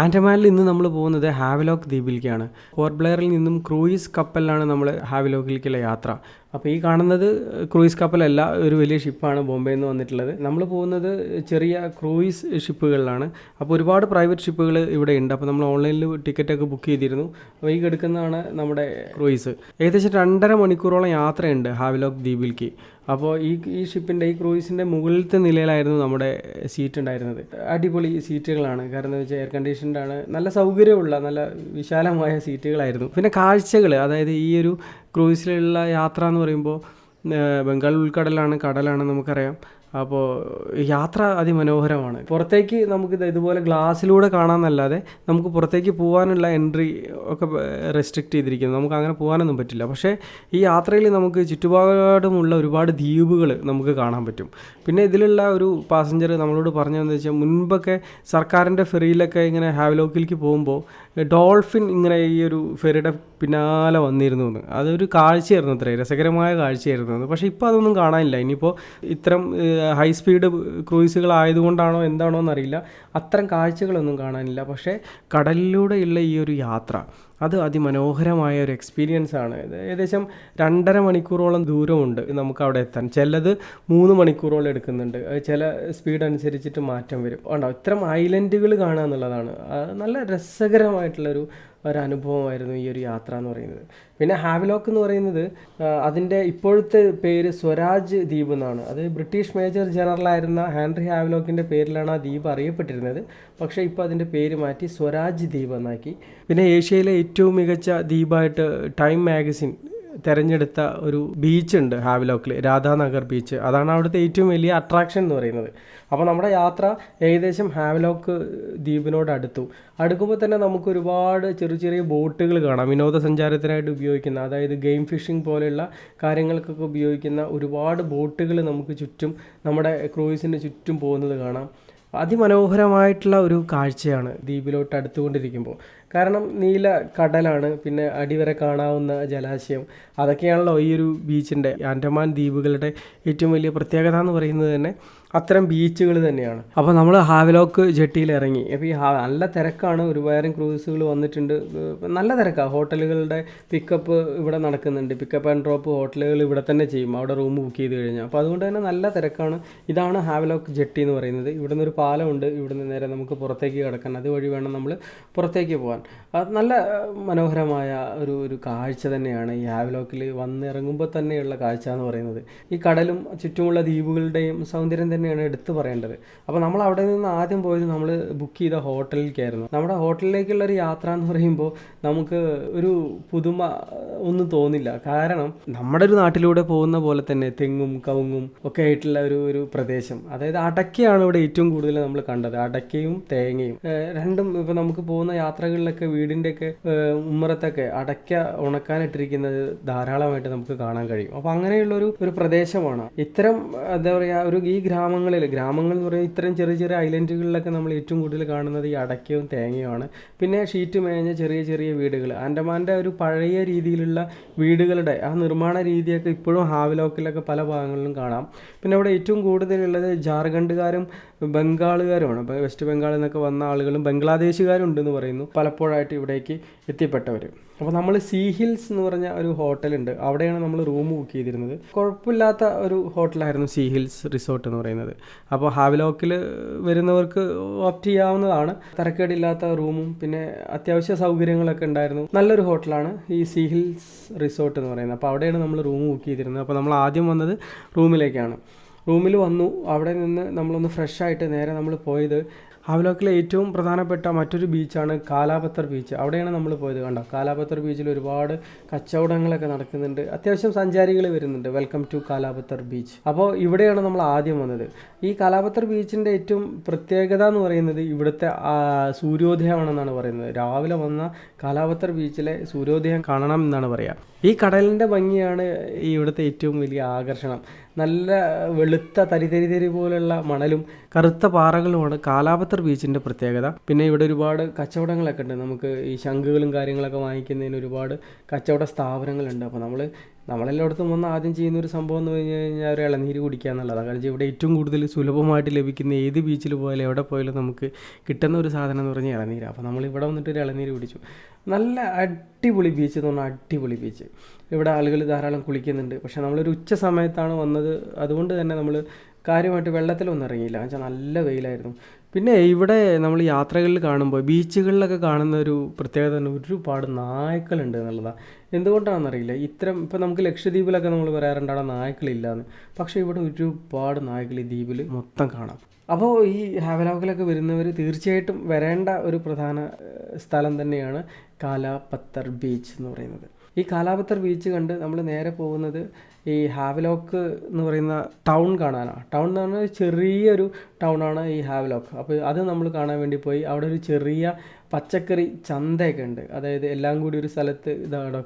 ആൻഡമാനിൽ ഇന്ന് നമ്മൾ പോകുന്നത് ഹാവലോക്ക് ദ്വീപിലേക്കാണ്. പോർട്ട് നിന്നും ക്രൂയിസ് കപ്പലിലാണ് നമ്മൾ ഹാവലോക്കിലേക്കുള്ള യാത്ര. അപ്പോൾ ഈ കാണുന്നത് ക്രൂയിസ് കപ്പലല്ല ഒരു വലിയ ഷിപ്പാണ് ബോംബെയിൽ നിന്ന് വന്നിട്ടുള്ളത്. നമ്മൾ പോകുന്നത് ചെറിയ ക്രൂയിസ് ഷിപ്പുകളിലാണ്. അപ്പോൾ ഒരുപാട് പ്രൈവറ്റ് ഷിപ്പുകൾ ഇവിടെ ഉണ്ട്. അപ്പോൾ നമ്മൾ ഓൺലൈനിൽ ടിക്കറ്റൊക്കെ ബുക്ക് ചെയ്തിരുന്നു. അപ്പോൾ ഈ കിടക്കുന്നതാണ് നമ്മുടെ ക്രൂയിസ്. ഏകദേശം രണ്ടര മണിക്കൂറോളം യാത്രയുണ്ട് ഹാവിലോക്ക് ദ്വീപിലേക്ക് അപ്പോൾ ഈ ഈ ഷിപ്പിന്റെ ഈ ക്രൂയിസിന്റെ മുകളിലത്തെ നിലയിലായിരുന്നു നമ്മുടെ സീറ്റ് ഉണ്ടായിരുന്നത്. അടിപൊളി സീറ്റുകളാണ്. കാരണം എന്ന് വെച്ചാൽ എയർ കണ്ടീഷൻഡാണ്. നല്ല സൗകര്യമുള്ള നല്ല വിശാലമായ സീറ്റുകളായിരുന്നു. പിന്നെ കാഴ്ചകൾ അതായത് ഈ ഒരു ക്രൂയിസിലുള്ള യാത്ര എന്ന് പറയുമ്പോൾ ബംഗാൾ ഉൾക്കടലാണ് കടലാണ് നമുക്കറിയാം. അപ്പോൾ യാത്ര അതിമനോഹരമാണ്. പുറത്തേക്ക് നമുക്ക് ഇത് ഇതുപോലെ ഗ്ലാസ്സിലൂടെ കാണാമെന്നല്ലാതെ നമുക്ക് പുറത്തേക്ക് പോകാനുള്ള എൻട്രി ഒക്കെ റെസ്ട്രിക്റ്റ് ചെയ്തിരിക്കുന്നു. നമുക്ക് അങ്ങനെ പോകാനൊന്നും പറ്റില്ല. പക്ഷേ ഈ യാത്രയിൽ നമുക്ക് ചുറ്റുപാടുമുള്ള ഒരുപാട് ദ്വീപുകൾ നമുക്ക് കാണാൻ പറ്റും. പിന്നെ ഇതിലുള്ള ഒരു പാസഞ്ചർ നമ്മളോട് പറഞ്ഞതെന്ന് വെച്ചാൽ മുൻപൊക്കെ സർക്കാരിന്റെ ഫെറിയിലൊക്കെ ഇങ്ങനെ ഹാവ്ലോക്കിലേക്ക് പോകുമ്പോൾ ഡോൾഫിൻ ഇങ്ങനെ ഈ ഒരു ഫെറിയുടെ പിന്നാലെ വന്നിരുന്നു എന്ന്. അതൊരു കാഴ്ചയായിരുന്നു അത്രേ രസകരമായ കാഴ്ചയായിരുന്നു അത്. പക്ഷേ ഇപ്പോൾ അതൊന്നും കാണാനില്ല. ഇനിയിപ്പോൾ ഇത്തരം ഹൈ സ്പീഡ് ക്രൂയിസുകളായതുകൊണ്ടാണോ എന്താണോ എന്നറിയില്ല. അത്തരം കാഴ്ചകളൊന്നും കാണാനില്ല. പക്ഷേ കടലിലൂടെയുള്ള ഈ ഒരു യാത്ര അത് അതിമനോഹരമായ ഒരു എക്സ്പീരിയൻസ് ആണ്. ഏകദേശം രണ്ടര മണിക്കൂറോളം ദൂരമുണ്ട് നമുക്ക് അവിടെ എത്താൻ. ചിലത് മൂന്ന് മണിക്കൂറോളം എടുക്കുന്നുണ്ട്. ചില സ്പീഡ് അനുസരിച്ചിട്ട് മാറ്റം വരും. ഉണ്ടോ ഇത്തരം ഐലൻഡുകൾ കാണുക എന്നുള്ളതാണ്. നല്ല രസകരമായിട്ടുള്ളൊരു ഒരു അനുഭവമായിരുന്നു ഈ ഒരു യാത്ര എന്ന് പറയുന്നത്. പിന്നെ ഹാവിലോക്ക് എന്ന് പറയുന്നത് അതിന്റെ ഇപ്പോഴത്തെ പേര് സ്വരാജ് ദ്വീപ് എന്നാണ്. അത് ബ്രിട്ടീഷ് മേജർ ജനറലായിരുന്ന ഹാൻറി ഹാവിലോക്കിന്റെ പേരിലാണ് ആ ദ്വീപ് അറിയപ്പെട്ടിരുന്നത്. പക്ഷേ ഇപ്പോൾ അതിന്റെ പേര് മാറ്റി സ്വരാജ് ദ്വീപ് എന്നാക്കി. പിന്നെ ഏഷ്യയിലെ ഏറ്റവും മികച്ച ദ്വീപായിട്ട് ടൈം മാഗസിൻ തിരഞ്ഞെടുത്ത ഒരു ബീച്ച് ഉണ്ട് ഹാവിലോക്കിൽ രാധാനഗർ ബീച്ച് അതാണ് അവിടുത്തെ ഏറ്റവും വലിയ അട്രാക്ഷൻ എന്ന് പറയുന്നത്. അപ്പോൾ നമ്മുടെ യാത്ര ഏകദേശം ഹാവിലോക്ക് ദ്വീപിനോട് അടുത്തു. അടുക്കുമ്പോൾ തന്നെ നമുക്ക് ഒരുപാട് ചെറിയ ചെറിയ ബോട്ടുകൾ കാണാം. വിനോദസഞ്ചാരത്തിനായിട്ട് ഉപയോഗിക്കുന്ന അതായത് ഗെയിം ഫിഷിംഗ് പോലെയുള്ള കാര്യങ്ങൾക്കൊക്കെ ഉപയോഗിക്കുന്ന ഒരുപാട് ബോട്ടുകൾ നമുക്ക് ചുറ്റും നമ്മുടെ ക്രൂയിസിന് ചുറ്റും പോകുന്നത് കാണാം. അതിമനോഹരമായിട്ടുള്ള ഒരു കാഴ്ചയാണ് ദ്വീപിലോട്ട് അടുത്തുകൊണ്ടിരിക്കുമ്പോൾ. കാരണം നീല കടലാണ് പിന്നെ അടിവരെ കാണാവുന്ന ജലാശയം. അതൊക്കെയാണല്ലോ ഈ ഒരു ബീച്ചിന്റെ ആൻഡമാൻ ദ്വീപുകളുടെ ഏറ്റവും വലിയ പ്രത്യേകത എന്ന് പറയുന്നത് തന്നെ. അത്തരം ബീച്ചുകൾ തന്നെയാണ്. അപ്പോൾ നമ്മൾ ഹാവലോക്ക് ജെട്ടിയിൽ ഇറങ്ങി. അപ്പോൾ ഈ നല്ല തിരക്കാണ്. ഒരുപാട് ക്രൂസുകൾ വന്നിട്ടുണ്ട്. നല്ല തിരക്കാണ് ഹോട്ടലുകളുടെ പിക്കപ്പ് ഇവിടെ നടക്കുന്നുണ്ട്. പിക്കപ്പ് ആൻഡ് ഡ്രോപ്പ് ഹോട്ടലുകൾ ഇവിടെ തന്നെ ചെയ്യും. അവിടെ റൂം ബുക്ക് ചെയ്ത് കഴിഞ്ഞാൽ അപ്പോൾ അതുകൊണ്ട് തന്നെ നല്ല തിരക്കാണ്. ഇതാണ് ഹാവലോക്ക് ജെട്ടി എന്ന് പറയുന്നത്. ഇവിടെ നിന്നൊരു പാലമുണ്ട്. ഇവിടെ നിന്ന് നേരെ നമുക്ക് പുറത്തേക്ക് കിടക്കാൻ. അതുവഴി വേണം നമ്മൾ പുറത്തേക്ക് പോകാൻ. അത് നല്ല മനോഹരമായ ഒരു ഒരു കാഴ്ച തന്നെയാണ് ഈ ഹാവലോക്കിൽ വന്നിറങ്ങുമ്പോൾ തന്നെയുള്ള കാഴ്ച എന്ന് പറയുന്നത്. ഈ കടലും ചുറ്റുമുള്ള ദ്വീപുകളുടെയും സൗന്ദര്യം തന്നെയാണ് എടുത്തു പറയേണ്ടത്. അപ്പോൾ നമ്മൾ അവിടെ നിന്ന് ആദ്യം പോയത് നമ്മൾ ബുക്ക് ചെയ്ത ഹോട്ടലിലേക്കായിരുന്നു. നമ്മുടെ ഹോട്ടലിലേക്കുള്ള ഒരു യാത്ര എന്ന് പറയുമ്പോൾ നമുക്ക് ഒരു പുതുമ ഒന്നും തോന്നില്ല. കാരണം നമ്മുടെ ഒരു നാട്ടിലൂടെ പോകുന്ന പോലെ തന്നെ തെങ്ങും കവുങ്ങും ഒക്കെ ആയിട്ടുള്ള ഒരു ഒരു പ്രദേശം. അതായത് അടക്കയാണ് ഇവിടെ ഏറ്റവും കൂടുതൽ നമ്മൾ കണ്ടത്. അടക്കയും തേങ്ങയും. രണ്ടും ഇപ്പോൾ നമുക്ക് പോകുന്ന യാത്രകളിലൊക്കെ വീടിന്റെയൊക്കെ ഉമ്മറത്തൊക്കെ അടയ്ക്ക ഉണക്കാനിട്ടിരിക്കുന്നത് ധാരാളമായിട്ട് നമുക്ക് കാണാൻ കഴിയും. അപ്പോൾ അങ്ങനെയുള്ളൊരു ഒരു പ്രദേശമാണ്. ഇത്തരം എന്താ പറയുക ഒരു ഈ ഗ്രാമങ്ങളിൽ ഗ്രാമങ്ങൾ എന്ന് പറയുന്നത് ഇത്തരം ചെറിയ ചെറിയ ഐലൻഡുകളിലൊക്കെ നമ്മൾ ഏറ്റവും കൂടുതൽ കാണുന്നത് ഈ അടയ്ക്കയും തേങ്ങയുമാണ്. പിന്നെ ഷീറ്റ് മേഞ്ഞ ചെറിയ ചെറിയ വീടുകൾ. ആൻഡമാന്റെ ഒരു പഴയ രീതിയിലുള്ള വീടുകളുടെ ആ നിർമ്മാണ രീതിയൊക്കെ ഇപ്പോഴും ഹാവിലോക്കിലൊക്കെ പല ഭാഗങ്ങളിലും കാണാം. പിന്നെ അവിടെ ഏറ്റവും കൂടുതലുള്ളത് ജാർഖണ്ഡുകാരും ബംഗാളുകാരുമാണ്. വെസ്റ്റ് ബംഗാളിൽ നിന്നൊക്കെ വന്ന ആളുകളും ബംഗ്ലാദേശുകാരും ഉണ്ടെന്ന് പറയുന്നു. പലപ്പോഴായിട്ട് ഇവിടേക്ക് എത്തിപ്പെട്ടവർ അപ്പോൾ നമ്മൾ സീ ഹിൽസ് എന്ന് പറഞ്ഞ ഒരു ഹോട്ടലുണ്ട് അവിടെയാണ് നമ്മൾ റൂം ബുക്ക് ചെയ്തിരുന്നത്. കുഴപ്പമില്ലാത്ത ഒരു ഹോട്ടലായിരുന്നു സീ ഹിൽസ് റിസോർട്ട് എന്ന് പറയുന്നത്. അപ്പോൾ ഹാവിലോക്കിൽ വരുന്നവർക്ക് ഓപ്റ്റ് ചെയ്യാവുന്നതാണ്. തരക്കേടില്ലാത്ത റൂമും പിന്നെ അത്യാവശ്യ സൗകര്യങ്ങളൊക്കെ ഉണ്ടായിരുന്നു. നല്ലൊരു ഹോട്ടലാണ് ഈ സീ ഹിൽസ് റിസോർട്ട് എന്ന് പറയുന്നത്. അപ്പോൾ അവിടെയാണ് നമ്മൾ റൂം ബുക്ക് ചെയ്തിരുന്നത്. അപ്പോൾ നമ്മൾ ആദ്യം വന്നത് റൂമിലേക്കാണ് റൂമിൽ വന്നു. അവിടെ നിന്ന് നമ്മളൊന്ന് ഫ്രഷ് ആയിട്ട് നേരെ നമ്മൾ പോയത് ഹാവലോക്കിലെ ഏറ്റവും പ്രധാനപ്പെട്ട മറ്റൊരു ബീച്ചാണ് കാലാപത്തർ ബീച്ച്. അവിടെയാണ് നമ്മൾ പോയത് കണ്ടോ? കാലാപത്തർ ബീച്ചിൽ ഒരുപാട് കച്ചവടങ്ങളൊക്കെ നടക്കുന്നുണ്ട്. അത്യാവശ്യം സഞ്ചാരികൾ വരുന്നുണ്ട്. Welcome to Kalapathar beach. അപ്പോൾ ഇവിടെയാണ് നമ്മൾ ആദ്യം വന്നത്. ഈ കാലാപത്തർ ബീച്ചിന്റെ ഏറ്റവും പ്രത്യേകത എന്ന് പറയുന്നത് ഇവിടുത്തെ സൂര്യോദയമാണെന്നാണ് പറയുന്നത്. രാവിലെ വന്ന കാലാപത്തർ ബീച്ചിലെ സൂര്യോദയം കാണണം എന്നാണ് പറയുക ഈ കടലിന്റെ ഭംഗിയാണ് ഇവിടുത്തെ ഏറ്റവും വലിയ ആകർഷണം. നല്ല വെളുത്ത തരിതരി തരി പോലുള്ള മണലും കറുത്ത പാറകളുമാണ് കാലാപത്തർ ബീച്ചിന്റെ പ്രത്യേകത. പിന്നെ ഇവിടെ ഒരുപാട് കച്ചവടങ്ങളൊക്കെ ഉണ്ട്. നമുക്ക് ഈ ശംഖുകളും കാര്യങ്ങളൊക്കെ വാങ്ങിക്കുന്നതിന് ഒരുപാട് കച്ചവട സ്ഥാപനങ്ങളുണ്ട്. അപ്പോൾ നമ്മൾ നമ്മളെല്ലായിടത്തും വന്ന് ആദ്യം ചെയ്യുന്ന ഒരു സംഭവം എന്ന് പറഞ്ഞു കഴിഞ്ഞാൽ ഒരു ഇളനീര് കുടിക്കുക എന്നുള്ളതാണ്. കാരണം ഇവിടെ ഏറ്റവും കൂടുതൽ സുലഭമായിട്ട് ലഭിക്കുന്ന ഏത് ബീച്ചിൽ പോയാലും എവിടെ പോയാലും നമുക്ക് കിട്ടുന്ന ഒരു സാധനം എന്ന് പറഞ്ഞാൽ ഇളനീര്. അപ്പോൾ നമ്മൾ ഇവിടെ വന്നിട്ട് ഒരു ഇളനീര് കുടിച്ചു. നല്ല അടിപൊളി ബീച്ച് എന്ന് പറഞ്ഞാൽ അടിപൊളി ബീച്ച് ഇവിടെ ആളുകൾ ധാരാളം കുളിക്കുന്നുണ്ട്. പക്ഷേ നമ്മളൊരു ഉച്ച സമയത്താണ് വന്നത്. അതുകൊണ്ട് തന്നെ നമ്മൾ കാര്യമായിട്ട് വെള്ളത്തിലൊന്നും ഇറങ്ങിയില്ല. എന്നുവെച്ചാൽ നല്ല വെയിലായിരുന്നു. പിന്നെ ഇവിടെ നമ്മൾ യാത്രകളിൽ കാണുമ്പോൾ ബീച്ചുകളിലൊക്കെ കാണുന്ന ഒരു പ്രത്യേകത തന്നെ ഒരുപാട് നായ്ക്കളുണ്ട് എന്നുള്ളതാണ് എന്തുകൊണ്ടാണെന്നറിയില്ല. ഇത്തരം ഇപ്പം നമുക്ക് ലക്ഷദ്വീപിലൊക്കെ നമ്മൾ പറയാറുണ്ട് അവിടെ നായ്ക്കളില്ലാന്ന്. പക്ഷേ ഇവിടെ ഒരുപാട് നായ്ക്കൾ ഈ ദ്വീപിൽ മൊത്തം കാണാം. അപ്പോൾ ഈ ഹാവലോക്കിലൊക്കെ വരുന്നവർ തീർച്ചയായിട്ടും വരേണ്ട ഒരു പ്രധാന സ്ഥലം തന്നെയാണ് കാലാപത്തർ ബീച്ച് എന്ന് പറയുന്നത്. ഈ കാലാപത്തർ ബീച്ച് കണ്ട് നമ്മൾ നേരെ പോകുന്നത് ഈ ഹാവലോക്ക് എന്ന് പറയുന്ന ടൗൺ കാണാനാണ് ടൗൺ എന്ന് പറഞ്ഞാൽ ചെറിയൊരു ടൗണാണ് ഈ ഹാവലോക്ക് അപ്പോൾ അത് നമ്മൾ കാണാൻ വേണ്ടി പോയി. അവിടെ ഒരു ചെറിയ പച്ചക്കറി ചന്തയൊക്കെ ഉണ്ട്. അതായത് എല്ലാം കൂടി ഒരു സ്ഥലത്ത് ഇതാണ്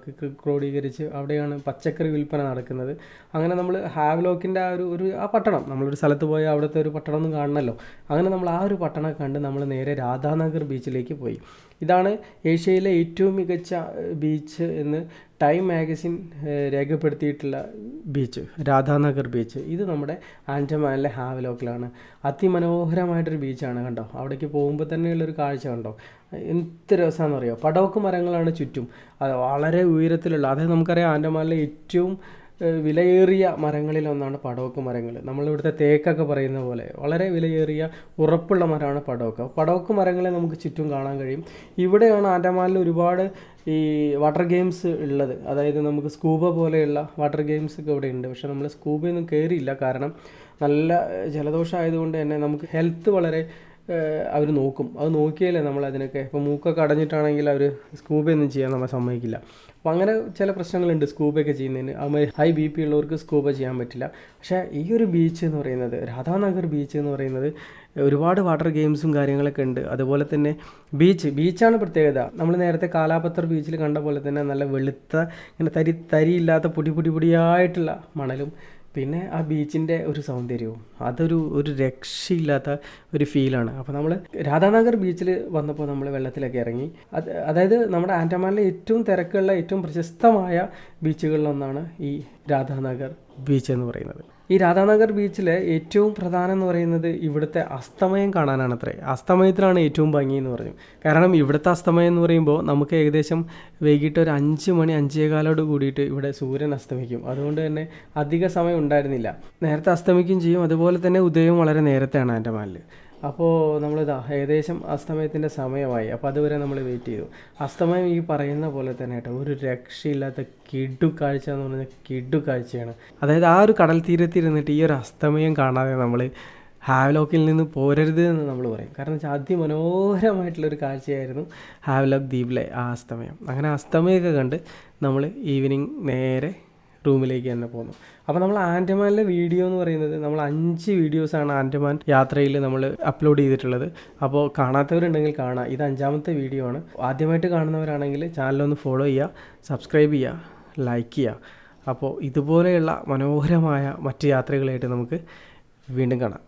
ക്രോഡീകരിച്ച് അവിടെയാണ് പച്ചക്കറി വിൽപ്പന നടക്കുന്നത്. അങ്ങനെ നമ്മൾ ഹാവലോക്കിന്റെ ആ ഒരു ഒരു ആ പട്ടണം നമ്മളൊരു സ്ഥലത്ത് പോയി അവിടുത്തെ ഒരു പട്ടണം ഒന്നും കാണണമല്ലോ. അങ്ങനെ നമ്മൾ ആ ഒരു പട്ടണം കണ്ട് നമ്മൾ നേരെ രാധാനഗർ ബീച്ചിലേക്ക് പോയി. ഇതാണ് ഏഷ്യയിലെ ഏറ്റവും മികച്ച ബീച്ച് എന്ന് ടൈം മാഗസിൻ രേഖപ്പെടുത്തിയിട്ടുള്ള ബീച്ച് രാധാനഗർ ബീച്ച് ഇത് നമ്മുടെ ആൻഡമാനിലെ ഹാവലോക്കിലാണ്. അതിമനോഹരമായിട്ടൊരു ബീച്ചാണ് കണ്ടോ? അവിടേക്ക് പോകുമ്പോൾ തന്നെയുള്ളൊരു കാഴ്ച കണ്ടോ? എന്ത് രസമാണെന്ന് അറിയോ പടവക്ക് മരങ്ങളാണ് ചുറ്റും. അത് വളരെ ഉയരത്തിലുള്ള അതായത് നമുക്കറിയാം ആൻഡമാനിലെ ഏറ്റവും വിലയേറിയ മരങ്ങളിലൊന്നാണ് പടവക്ക് മരങ്ങൾ. നമ്മളിവിടുത്തെ തേക്കൊക്കെ പറയുന്ന പോലെ വളരെ വിലയേറിയ ഉറപ്പുള്ള മരമാണ് പടവക്ക. പടവക്ക് മരങ്ങളെ നമുക്ക് ചുറ്റും കാണാൻ കഴിയും. ഇവിടെയാണ് ആൻഡമാനിൽ ഒരുപാട് ഈ വാട്ടർ ഗെയിംസ് ഉള്ളത്. അതായത് നമുക്ക് സ്കൂബ പോലെയുള്ള വാട്ടർ ഗെയിംസ് ഒക്കെ ഇവിടെ ഉണ്ട്. പക്ഷേ നമ്മൾ സ്കൂബയൊന്നും കയറിയില്ല കാരണം നല്ല ജലദോഷം ആയതുകൊണ്ട് തന്നെ നമുക്ക് ഹെൽത്ത് വളരെ അവർ നോക്കും. അത് നോക്കിയാലേ നമ്മൾ അതിനൊക്കെ ഇപ്പോൾ മൂക്കൊക്കെ അടഞ്ഞിട്ടാണെങ്കിൽ അവർ സ്കൂബയൊന്നും ചെയ്യാൻ നമ്മൾ സമ്മതിക്കില്ല. അപ്പോൾ അങ്ങനെ ചില പ്രശ്നങ്ങളുണ്ട് സ്കൂബയൊക്കെ ചെയ്യുന്നതിന്. അതുമാതിരി ഹൈ ബി പി ഉള്ളവർക്ക് സ്കൂബ ചെയ്യാൻ പറ്റില്ല. പക്ഷേ ഈ ഒരു ബീച്ച് എന്ന് പറയുന്നത് രാധാനഗർ ബീച്ച് എന്ന് പറയുന്നത് ഒരുപാട് വാട്ടർ ഗെയിംസും കാര്യങ്ങളൊക്കെ ഉണ്ട്. അതുപോലെ തന്നെ ബീച്ച് ബീച്ചാണ് പ്രത്യേകത. നമ്മൾ നേരത്തെ കാലാപത്ര ബീച്ചിൽ കണ്ട പോലെ തന്നെ നല്ല വെളുത്ത ഇങ്ങനെ തരി തരിയില്ലാത്ത പൊടി പൊടി പൊടിയായിട്ടുള്ള മണലും പിന്നെ ആ ബീച്ചിന്റെ ഒരു സൗന്ദര്യവും. അതൊരു ഒരു രക്ഷയില്ലാത്ത ഒരു ഫീലാണ്. അപ്പോൾ നമ്മൾ രാധാനഗർ ബീച്ചിൽ വന്നപ്പോൾ നമ്മൾ വെള്ളത്തിലൊക്കെ ഇറങ്ങി. അത് അതായത് നമ്മുടെ ആൻഡമാനിലെ ഏറ്റവും തിരക്കുള്ള ഏറ്റവും പ്രശസ്തമായ ബീച്ചുകളിലൊന്നാണ് ഈ രാധാനഗർ. ബീച്ച് എന്ന് പറയുന്നത്. ഈ രാധാനഗർ ബീച്ചിലെ ഏറ്റവും പ്രധാനം എന്ന് പറയുന്നത് ഇവിടുത്തെ അസ്തമയം കാണാനാണ് അത്രേ അസ്തമയത്തിലാണ് ഏറ്റവും ഭംഗി എന്ന് പറഞ്ഞു. കാരണം ഇവിടുത്തെ അസ്തമയം എന്ന് പറയുമ്പോൾ നമുക്ക് ഏകദേശം വൈകിട്ട് ഒരു അഞ്ച് മണി അഞ്ചേകാലോട് കൂടിയിട്ട് ഇവിടെ സൂര്യൻ അസ്തമിക്കും. അതുകൊണ്ട് തന്നെ അധിക സമയം ഉണ്ടായിരുന്നില്ല. നേരത്തെ അസ്തമിക്കുകയും ചെയ്യും. അതുപോലെ തന്നെ ഉദയം വളരെ നേരത്തെയാണ് ആൻഡമാനിൽ അപ്പോൾ നമ്മളിതാ ഏകദേശം അസ്തമയത്തിന്റെ സമയമായി. അപ്പോൾ അതുവരെ നമ്മൾ വെയിറ്റ് ചെയ്തു. അസ്തമയം ഈ പറയുന്ന പോലെ തന്നെ കേട്ടോ ഒരു രക്ഷയില്ലാത്ത കിഡു കാഴ്ച എന്ന് പറഞ്ഞാൽ കിഡു കാഴ്ചയാണ് അതായത് ആ ഒരു കടൽ തീരത്തിരുന്നിട്ട് ഈ ഒരു അസ്തമയം കാണാതെ നമ്മൾ ഹാവ്ലോക്കിൽ നിന്ന് പോരരുത് എന്ന് നമ്മൾ പറയും. കാരണം വെച്ചാൽ അതിമനോഹരമായിട്ടുള്ളൊരു കാഴ്ചയായിരുന്നു ഹാവ്ലോക്ക് ദ്വീപിലെ ആ അസ്തമയം. അങ്ങനെ അസ്തമയമൊക്കെ കണ്ട് നമ്മൾ ഈവനിങ് നേരെ റൂമിലേക്ക് തന്നെ പോന്നു. അപ്പോൾ നമ്മൾ ആൻഡമാനിലെ വീഡിയോ എന്ന് പറയുന്നത് നമ്മൾ അഞ്ച് വീഡിയോസാണ് ആൻഡമാൻ യാത്രയിൽ നമ്മൾ അപ്ലോഡ് ചെയ്തിട്ടുള്ളത്. അപ്പോൾ കാണാത്തവരുണ്ടെങ്കിൽ കാണാം. ഇത് അഞ്ചാമത്തെ വീഡിയോ ആണ്. ആദ്യമായിട്ട് കാണുന്നവരാണെങ്കിൽ ചാനലൊന്ന് ഫോളോ ചെയ്യുക സബ്സ്ക്രൈബ് ചെയ്യുക ലൈക്ക് ചെയ്യുക. അപ്പോൾ ഇതുപോലെയുള്ള മനോഹരമായ മറ്റ് യാത്രകളായിട്ട് നമുക്ക് വീണ്ടും കാണാം.